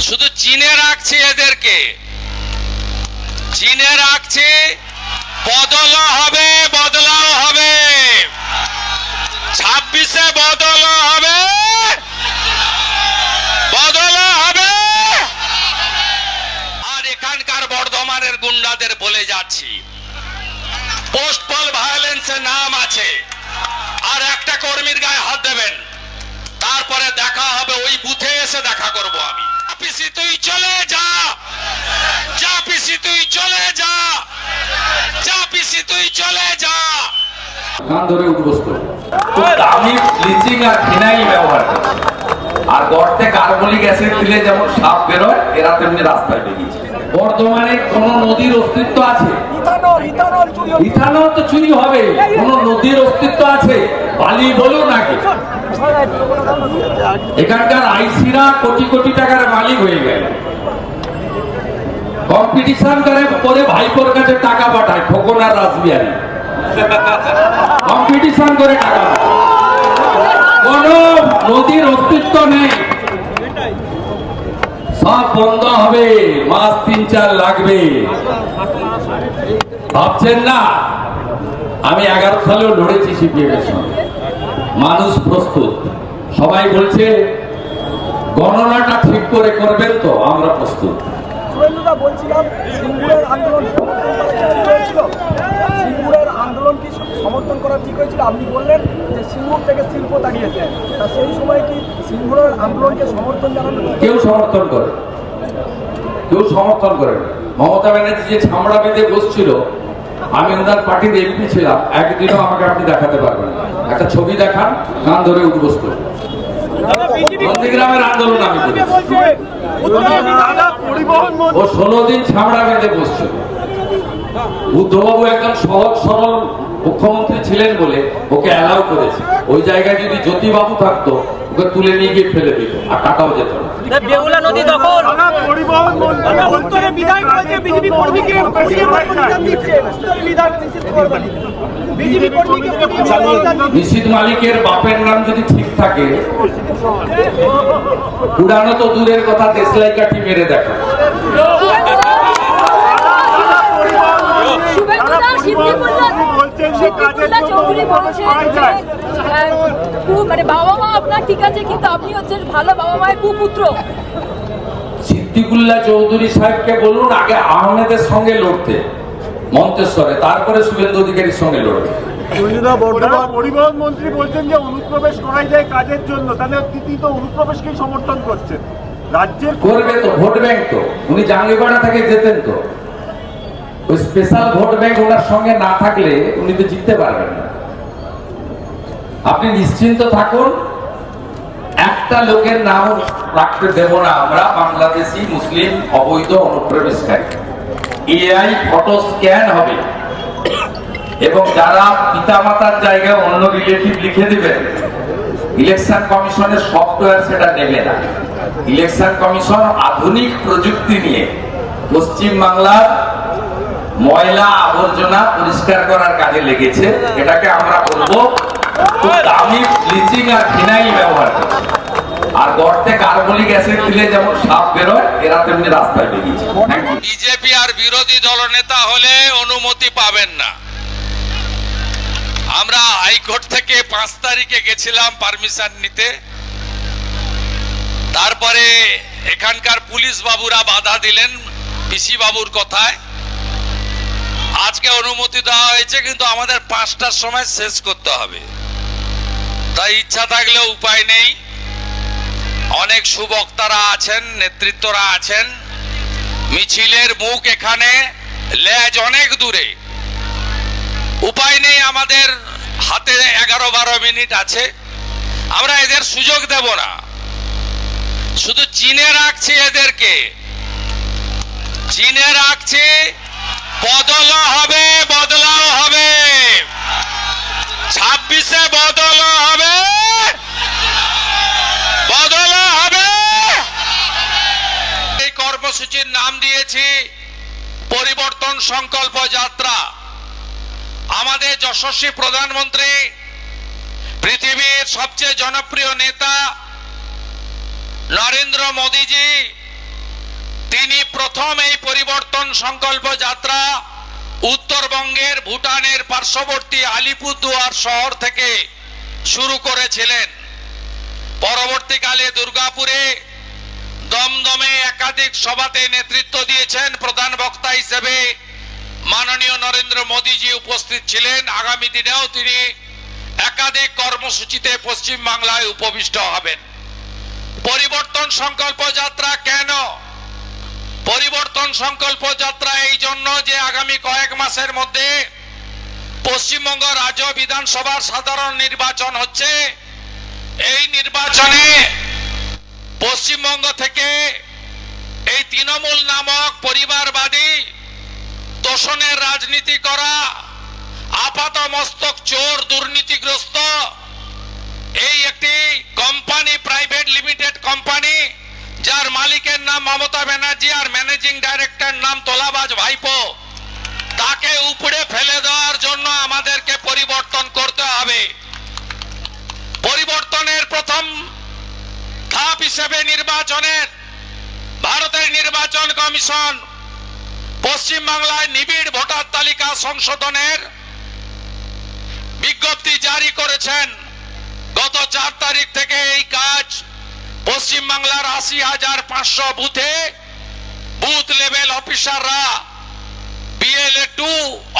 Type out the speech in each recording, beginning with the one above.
শুধু চিনে রাখছি এদেরকে। চিনে রাখছি, বদলও হবে, বদলাও হবে। ছাব্বিশে বদলও হবে বদলও হবে। আর এখানকার বর্ধমানের গুন্ডাদের বলে যাচ্ছি পোস্ট পল ভায়োলেন্সের নাম আছে। আর একটা কর্মীর গায়ে হাত দেবেন। তারপরে দেখা হবে, ওই বুথে এসে দেখা করব আমি। পিসি তুই চলে যা যা পিসি তুই চলে যা যা পিসি তুই চলে যা কান ধরে উদ্বস্ত? খুব দামি ব্লিচিং আর ফিনাইল ব্যবহার আর গর্তে কার্বলিক অ্যাসিড দিলে যেমন সাপ বেরোয় এরা তেমনি রাস্তায় বেরিয়েছে। বর্ধমানে কোন নদীর অস্তিত্ব আছে? ইথানল তো চুরি হবে কোন নদীর অস্তিত্ব আছে? বালি বলুন নাকি? এখানকার আইসিরা কোটি কোটি টাকার মালিক হয়ে গেল। কম্পিটিশন করে করে ভাইপোর কাছে টাকা পাঠায় রাসবিহারি কম্পিটিশন করে টাকা কোন নদীর অস্তিত্ব নেই। সব বন্ধ হবে, মাস তিন চার লাগবে। ভাবছেন না? আমি এগারো সালেও লড়েছি সিপিএম এর সঙ্গে। মানুষ প্রস্তুত। সবাই বলছে গণনাটা ঠিক করে করবেন তো আমরা প্রস্তুত। বলছিলাম সিঙ্গুরের আন্দোলন সমর্থন করা কি ঠিক হয়েছিল। সিঙ্গুরের আন্দোলন কি সমর্থন করা ঠিক হয়েছিল? আপনি বললেন যে সিঙ্গুর থেকে শিল্প দাঁড়িয়েছে তা সেই সময় কি সিঙ্গুরের আন্দোলনকে সমর্থন জানানো কেউ সমর্থন করে কেউ সমর্থন করে মমতা ব্যানার্জি যে ছামড়া বেঁধে বসছিল আমি ওনার পার্টির এমপি ছিলাম একদিনও আমাকে আপনি দেখাতে পারবেন না। একটা ছবি দেখান কান ধরে উদ্বস্ত। নন্দীগ্রামের আন্দোলন আমি ও ষোলো দিন ছামড়া বেঁধে বসছে। বুদ্ধবাবু একজন সহজ, সরল মুখ্যমন্ত্রী ছিলেন বলে ওকে অ্যালাউ করেছে। ওই জায়গায় যদি জ্যোতিবাবু থাকতো ওকে তুলে নিয়ে গিয়ে ফেলে দিত আর টাকাও যেত না। বেহুলা নদী দখল। পরিবহন উত্তরে বিধায়ক বিজেপি কর্মীকে নিশিত মালিকের বাপের নাম যদি ঠিক থাকে পুরানো তো দূরের কথা দেশলাই কাঠি মেরে দেখা। বলছেন চৌধুরী মানে বাবা মা আপনার ঠিক আছে কিন্তু আপনি হচ্ছেন ভালো বাবা মায়ের কুপুত্র। সিদ্দিকুল্লাহ চৌধুরী সাহেবকে বলুন আগে আহমেদের সঙ্গে লড়তে মন্তেশ্বরে তারপরে শুভেন্দু অধিকারীর সঙ্গে লড়বে। পরিবহন মন্ত্রী বলছেন যে অনুপ্রবেশ করাই যায় কাজের জন্য তাহলে তিনি তো অনুপ্রবেশকেই সমর্থন করছেন রাজ্যের করবে তো ভোট ব্যাংক তো উনি জাঙ্গিপাড়া থেকে যেতেন তো। ওই স্পেশাল ভোট ব্যাংক ওনার সঙ্গে না থাকলে উনি তো জিততে পারবেন না। আপনি নিশ্চিন্ত থাকুন, একটা লোকের নাম রাখতে দেব না আমরা, বাংলাদেশি, মুসলিম, অবৈধ, অনুপ্রবেশকারী। এআই ফটো স্ক্যান হবে। এবং যারা পিতামাতার জায়গায় অন্য রিলেটিভ লিখে দিবেন, ইলেকশন কমিশনের সফটওয়্যার সেটা নেবে না। ইলেকশন কমিশন আধুনিক প্রযুক্তি নিয়ে পশ্চিম বাংলার ময়লা আবর্জনা পরিষ্কার করার কাজে লেগেছে। এটাকে আমরা বলব দামি ব্লিচিং আর ফিনাইল ব্যবহার করছে আর গর্তে কার্বলিক অ্যাসিড দিলে যেমন সাপ বেরোয়, এরা তেমনি রাস্তায় বেরিয়েছে। বিজেপি আর বিরোধী হলে অনুমতি পাবেন না। আমরা হাইকোর্ট থেকে পাঁচ তারিখে গেছিলাম পারমিশন নিতে। তারপরে এখানকার পুলিশ বাবুরা বাধা দিলেন পিসি বাবুর কথায়। আজকে অনুমতি দেওয়া হয়েছে, কিন্তু আমাদের পাঁচটার সময় শেষ করতে হবে। তাই ইচ্ছা থাকলেও উপায় নেই। অনেক সুবক্তারা আছেন, নেতৃত্বরা আছেন। মিছিলের মুখ এখানে, লেজ অনেক দূরে। উপায় নেই আমাদের, হাতে এগারো বারো মিনিট আছে। আমরা এদের সুযোগ দেব না। শুধু চিনে রাখছি এদেরকে। চিনে রাখছি, বদলও হবে, বদলাও হবে। ছাব্বিশে বদলও হবে বদলও হবে এই কর্মসূচির নাম দিয়েছি, পরিবর্তন সংকল্প যাত্রা। আমাদের যশস্বী প্রধানমন্ত্রী, পৃথিবীর সবচেয়ে জনপ্রিয় নেতা নরেন্দ্র মোদীজি, তিনি প্রথম এই পরিবর্তন সংকল্প যাত্রা উত্তরবঙ্গের ভুটানের পার্শ্ববর্তী আলিপুরদুয়ার শহর থেকে শুরু করেছিলেন। পরবর্তীকালে দুর্গাপুরে দমদমে একাধিক সভাতে নেতৃত্ব দিয়েছেন প্রধান বক্তা হিসেবে মাননীয় নরেন্দ্র মোদীজি উপস্থিত ছিলেন। আগামী দিনেও তিনি একাধিক কর্মসূচিতে পশ্চিম বাংলায় উপবিষ্ট হবেন। পরিবর্তন সংকল্প যাত্রা কেন? পরিবর্তন সংকল্প যাত্রা এই জন্য যে আগামী কয়েক মাসের মধ্যে পশ্চিমবঙ্গ রাজ্য বিধানসভার সাধারণ নির্বাচন হচ্ছে। এই নির্বাচনে পশ্চিমবঙ্গ থেকে এই তৃণমূল নামক পরিবারবাদী তোষণের রাজনীতি করা আপাত মস্তক চোর দুর্নীতিগ্রস্ত, এই একটি কোম্পানি, প্রাইভেট লিমিটেড কোম্পানি, যার মালিকের নাম মমতা ব্যানার্জি আর ম্যানেজিং ডাইরেক্টর নাম তোলাবাজ ভাইপো, তাকে উপড়ে ফেলে দেওয়ার জন্য আমাদেরকে পরিবর্তন করতে হবে। পরিবর্তনের প্রথম ধাপ হিসেবে নির্বাচনের, ভারতের নির্বাচন কমিশন পশ্চিম বাংলায় নিবিড় ভোটার তালিকা সংশোধনের বিজ্ঞপ্তি জারি করেছেন। গত চার তারিখ থেকে এই কাজ পশ্চিম বাংলার আশি হাজার পাঁচশো বুথে, বুথ লেভেল অফিসাররা, বিএলএ টু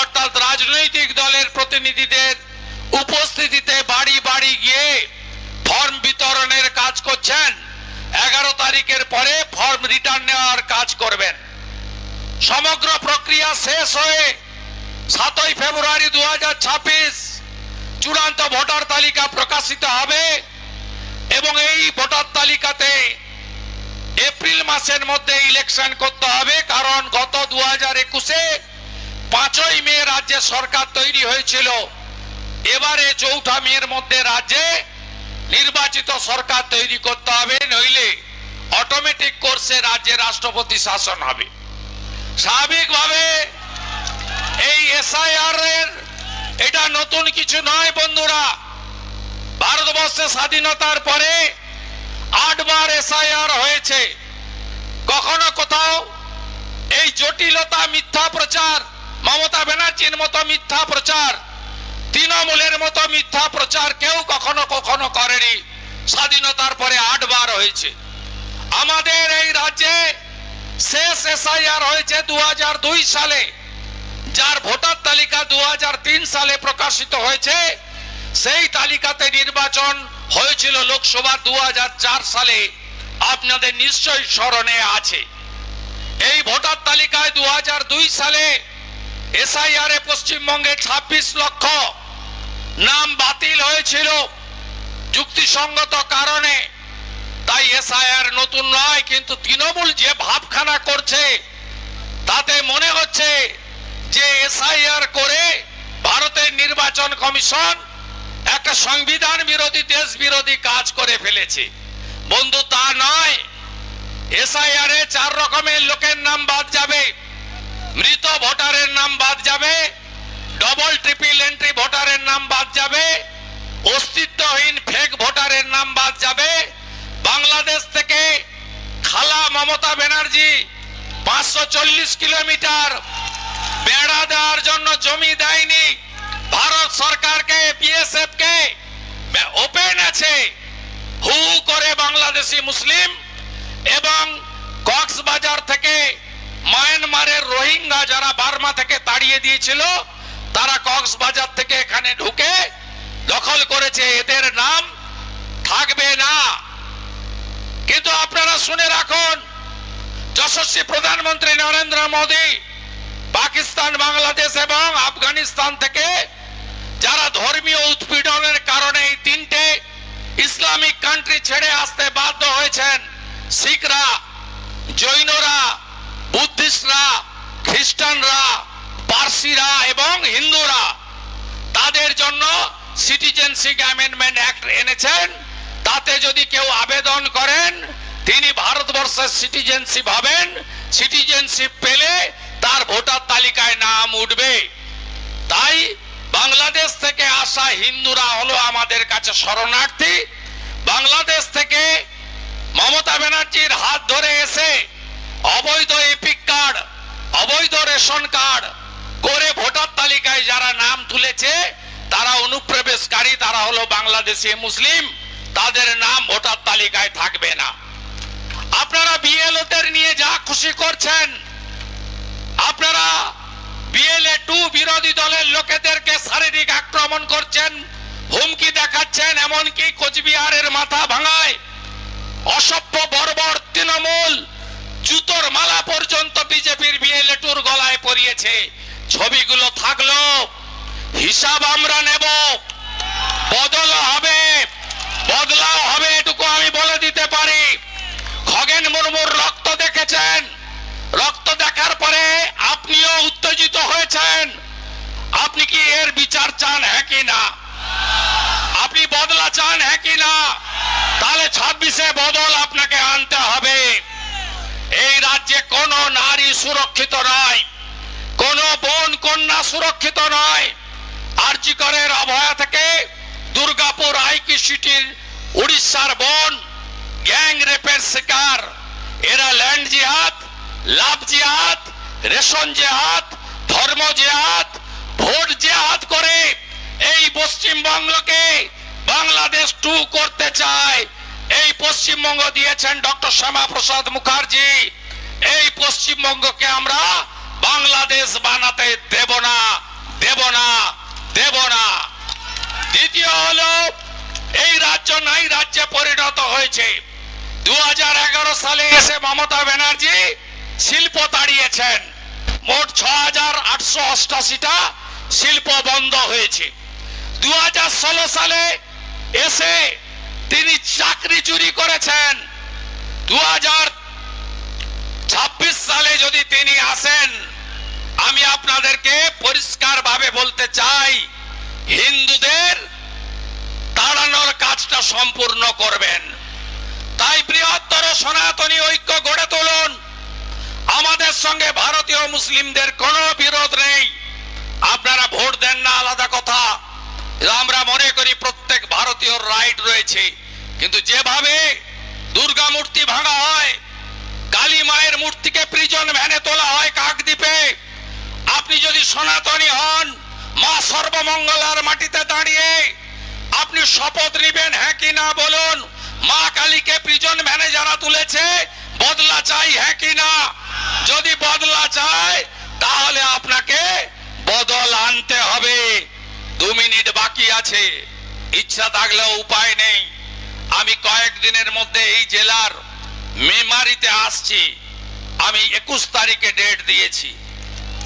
অর্থাৎ রাজনৈতিক দলের প্রতিনিধিদের উপস্থিতিতে বাড়ি বাড়ি গিয়ে ফর্ম বিতরণের কাজ করছেন। এগারো তারিখের পরে ফর্ম রিটার্ন নেওয়ার কাজ করবেন। সমগ্র প্রক্রিয়া শেষ হয়ে সাতই ফেব্রুয়ারি দু হাজার ছাব্বিশ চূড়ান্ত ভোটার তালিকা প্রকাশিত হবে এবং এই ভোটার তালিকাতে এপ্রিল মাসের মধ্যে ইলেকশন করতে হবে, কারণ গত দু হাজার একুশে পাঁচই মে রাজ্যে সরকার তৈরি হয়েছিল। এবারে চৌঠা মেয়ের মধ্যে রাজ্যে নির্বাচিত সরকার তৈরি করতে হবে, নইলে অটোমেটিক কোর্সে রাজ্যে রাষ্ট্রপতি শাসন হবে। স্বাভাবিকভাবে এই এসআইআর এর এটা নতুন কিছু নয় বন্ধুরা। ভারতবর্ষে স্বাধীনতার পরে আটবার এসআইআর হয়েছে। কখনো কোথাও এই জটিলতা মিথ্যা প্রচার, মমতা ব্যানার্জির মতো মিথ্যা প্রচার তৃণমূলের মতো মিথ্যা প্রচার কেউ কখনো কখনো করেনি। স্বাধীনতার পরে আটবার হয়েছে। আমাদের এই রাজ্যে শেষ এসআইআর হয়েছে দুহাজার দুই সালে। যার ভোটার তালিকা দুহাজার তিন সালে প্রকাশিত হয়েছে, সেই তালিকাতে নির্বাচন হয়েছিল লোকসভা দু হাজার চার সালে। আপনাদের নিশ্চয়ই স্মরণে আছে। এই ভোটার তালিকায় দু হাজার দুই সালে এসআইআর এ পশ্চিমবঙ্গে ২৬ লক্ষ নাম বাতিল হয়েছিল যুক্তিসঙ্গত কারণে। তাই এসআইআর নতুন নয়, কিন্তু তৃণমূল যে ভাবখানা করছে, তাতে মনে হচ্ছে যে এসআইআর করে ভারতের নির্বাচন কমিশন একটা সংবিধান বিরোধী, দেশ বিরোধী কাজ করে ফেলেছে। বন্ধু, তা নয়। এসআইআর এ চার রকমের লোকের নাম বাদ যাবে। মৃত ভোটারের নাম বাদ যাবে। ডবল ট্রিপল এন্ট্রি ভোটারের নাম বাদ যাবে। অস্তিত্বহীন ফেক ভোটারের নাম বাদ যাবে। বাংলাদেশ থেকে খালা মমতা ব্যানার্জি পাঁচশো চল্লিশ কিলোমিটার বেড়া দেওয়ার জন্য জমি দেয়নি। ভারত সরকারকে বিএসএফ কে ওপেন আছে। হু হু করে বাংলাদেশি মুসলিম এবং কক্সবাজার থেকে মায়ানমারের রোহিঙ্গা যারা বার্মা থেকে তাড়িয়ে দিয়েছিল তারা কক্সবাজার থেকে এখানে ঢুকে দখল করেছে। এদের নাম থাকবে না। কিন্তু আপনারা শুনে রাখুন, যশস্বী প্রধানমন্ত্রী নরেন্দ্র মোদী পাকিস্তান, বাংলাদেশ এবং আফগানিস্তান থেকে যারা ধর্মীয় উৎপীড়নের কারণে এই তিনটে ইসলামিক কান্ট্রি ছেড়ে আসতে বাধ্য হয়েছেন, শিখরা, জৈনরা, বুদ্ধিস্টরা, খ্রিস্টানরা পার্সিরা এবং হিন্দুরা তাদের জন্য সিটিজেনশিপ অ্যামেন্ডমেন্ট অ্যাক্ট এনেছেন। তাতে যদি কেউ আবেদন করেন, তিনি ভারতবর্ষের সিটিজেনশিপ হবেন। সিটিজেনশিপ পেলে তার ভোটার তালিকায় নাম উঠবে। তাই বাংলাদেশ থেকে আসা হিন্দুরা হলো আমাদের কাছে শরণার্থী। বাংলাদেশ থেকে মমতা ব্যানার্জির হাত ধরে এসে অবৈধ এপিক কার্ড, অবৈধ রেশন কার্ড করে ভোটার তালিকায় যারা নাম তুলেছে, তারা অনুপ্রবেশকারী, তারা হলো বাংলাদেশি মুসলিম, তাদের নাম ভোটার তালিকায় থাকবে না। আপনারা বিএলওদের নিয়ে যা খুশি করছেন, আপনারা বিএলএ টু বিরোধী দলের লোকেদেরকে শারীরিক আক্রমণ করছেন, হুমকি দেখাচ্ছেন, এমনকি কোচবিহারের মাথা ভাঙায়। অসভ্য, বর্বর, তৃণমূল, জুতোর মালা পর্যন্ত বিজেপির বিএলএ টুর গলায় পরিয়েছে। ছবিগুলো থাকল, হিসাব আমরা নেব, বদল হবে, বদলাও হবে এটুকু আমি বলে দিতে পারি। খগেন মুর্মুর রক্ত দেখেছেন, রক্ত দেখার পরে আপনিও উত্তেজিত হয়েছেন। আপনি কি এর বিচার চান হ্যাঁ কি না? আপনি বদলা চান হ্যাঁ কি না? তাহলে ছাব্বিশে বদল আপনাকে আনতে হবে। এই রাজ্যে কোন নারী সুরক্ষিত নয়। সুরক্ষিত নয়। আরজিকরের অভয়া থেকে দুর্গাপুর আইকি সিটির উড়িষ্যার বোন, গ্যাং রেপের শিকার। এরা ল্যান্ড জিহাদ, লাভ জিহাদ, রেশন জেহাদ, ধর্ম জেহাদ, ভোট জেহাদ করে এই পশ্চিমবঙ্গকে বাংলাদেশ টু করতে চায়। এই পশ্চিমবঙ্গ দিয়েছেন ডক্টর শ্যামা প্রসাদ মুখার্জি। এই পশ্চিমবঙ্গকে আমরা বাংলাদেশ বানাতে দেব না দেব না দেব না। দ্বিতীয় হলো, এই রাজ্য নাই রাজ্যে পরিণত হয়েছে। দু সালে এসে মমতা ব্যানার্জি শিল্প তাড়িয়েছেন। মোট ছ হাজার আটশো অষ্টাশিটা শিল্প বন্ধ হয়েছে। দু হাজার ষোলো সালে এসে তিনি চাকরি চুরি করেছেন। দু হাজার ছাব্বিশ সালে যদি তিনি আসেন, আমি আপনাদেরকে পরিষ্কার ভাবে বলতে চাই, হিন্দুদের তাড়ানোর কাজটা সম্পূর্ণ করবেন। তাই বৃহত্তর সনাতনী ঐক্য গড়ে তুলুন। আমাদের সঙ্গে ভারতীয় মুসলিমদের কোনো বিরোধ নেই। আপনারা ভোট দেন না, আলাদা কথা। আমরা মনে করি প্রত্যেক ভারতীয় রাইট রয়েছে। কিন্তু যেভাবে দুর্গা মূর্তি ভাঙা হয় কালী মায়ের মূর্তিকে প্রিজন ভ্যানে তোলা হয় কাকদ্বীপে। আপনি যদি সনাতনী হন, মা সর্বমঙ্গলার মাটিতে দাঁড়িয়ে আপনি শপথ নিবেন হ্যাঁ কি না বলুন? মা কালীকে প্রিজন ভ্যানে যারা তুলেছে, বদলা চাই হ্যাঁ কি না? যদি বদলা চাই তাহলে আপনাকে বদল আনতে হবে। দু মিনিট বাকি আছে। ইচ্ছা থাকলেও উপায় নেই। আমি কয়েকদিনের মধ্যে এই জেলার মেমারিতে আসছি। আমি একুশ তারিখে ডেট দিয়েছি।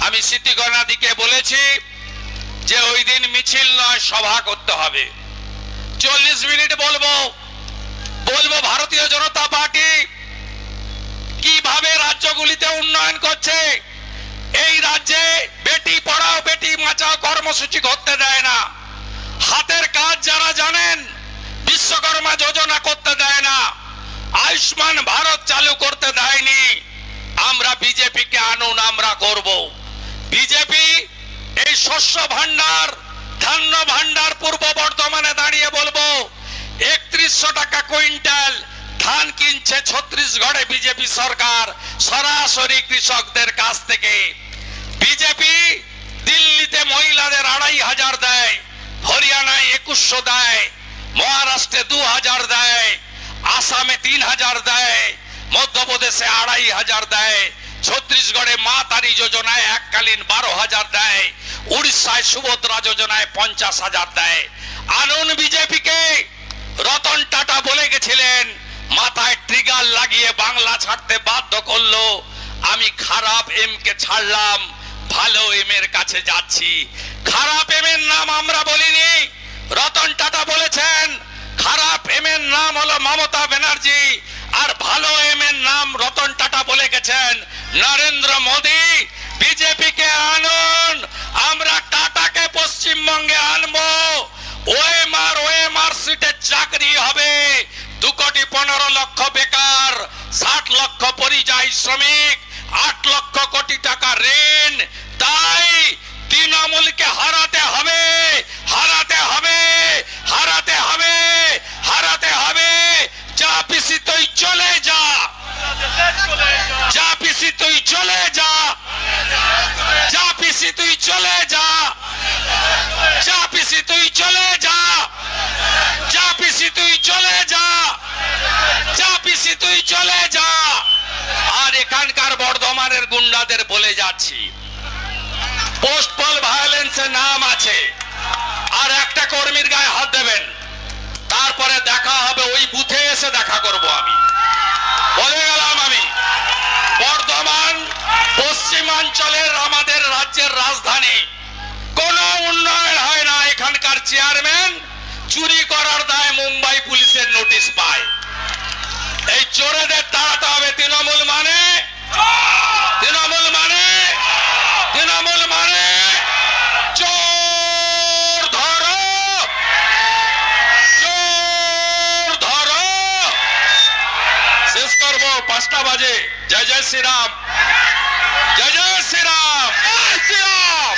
আমি সিদ্ধিগণাদিকে বলেছি যে ওই দিন মিছিল নয়, সভা করতে হবে। চল্লিশ মিনিট বলব। বলব ভারতীয় জনতা পার্টি কীভাবে রাজ্যগুলিতে উন্নয়ন করছে? এই রাজ্যে বেটি পড়াও, বেটি বাঁচাও কর্মসূচি করতে দেয় না। হাতের কাজ যারা জানেন, বিশ্বকর্মা যোজনা করতে দেয় না। আয়ুষ্মান ভারত চালু করতে দেয়নি। আমরা বিজেপিকে আনুন, আমরা করব। বিজেপি এই শস্য ভান্ডার ধান্য ভান্ডার পূর্ব বর্ধমানে দাঁড়িয়ে বলব, একত্রিশশো টাকা কুইন্টাল ধান কিনছে ছত্রিশগড়ে বিজেপি সরকার সরাসরি কৃষকদের কাছ থেকে। বিজেপি দিল্লিতে মহিলাদের আড়াই হাজার দেয়, হরিয়ানায় একুশশো দেয়, মহারাষ্ট্রে দু হাজার দেয়। আসামে তিন হাজার দেয় মধ্যপ্রদেশে আড়াই হাজার দেয় ছত্রিশগড়ে মা তারি যোজনায় এককালীন বারো হাজার দেয় উড়িষ্যায় সুভদ্রা যোজনায় পঞ্চাশ হাজার দেয় আনুন বিজেপিকে রতন টাটা বলে গেছিলেন মাথায় ট্রিগার লাগিয়ে বাংলা ছাড়তে বাধ্য করল আমি খারাপ এম কে ছাড়লাম ভালো এম এর কাছে যাচ্ছি খারাপ এম এর নাম আমরা বলিনি রতন টাটা বলেছেন খারাপ এম এর নাম হলো মমতা ব্যানার্জি, আর ভালো এম এর নাম রতন টাটা বলে গেছেন। নরেন্দ্র মোদী, বিজেপিকে আনুন, আমরা টাটাকে পশ্চিমবঙ্গে আনব। ওএমআর ওএমআর সিটে চাকরি হবে, দু কোটি পনেরো লক্ষ বেকার, ষাট লক্ষ পরিযায়ী শ্রমিক, আট লক্ষ কোটি টাকা ঋণ। তাই তৃণমূলকে হারাতে হবে হারাতে হবে হারাতে হবে হারাতে হবে যা পিসি তুই চলে যা যা পিসি তুই চলে যা যা পিসি তুই চলে যা যা পিসি তুই চলে যা যা পিসি তুই চলে যা যা পিসি তুই চলে যা আর এখানকার বর্ধমানের গুন্ডাদের বলে যাচ্ছি। পোস্টপল ভায়োলেন্সের নাম আছে। আর একটা কর্মীর গায়ে হাত দেবেন। তারপরে দেখা হবে ওই বুথে এসে দেখা করব আমি। বলে গেলাম আমি বর্ধমান পশ্চিমাঞ্চলের আমাদের রাজ্যের রাজধানী। কোনো উন্নয়ন হয় না এখানকার চেয়ারম্যান চুরি করার দায় মুম্বাই পুলিশের নোটিশ পায়। এই চোরেদের তাড়াতে হবে তৃণমূল মানে? তৃণমূল মানে? চোর ধরো শেষ করব পাঁচটা বাজে জয় জয় শ্রীরাম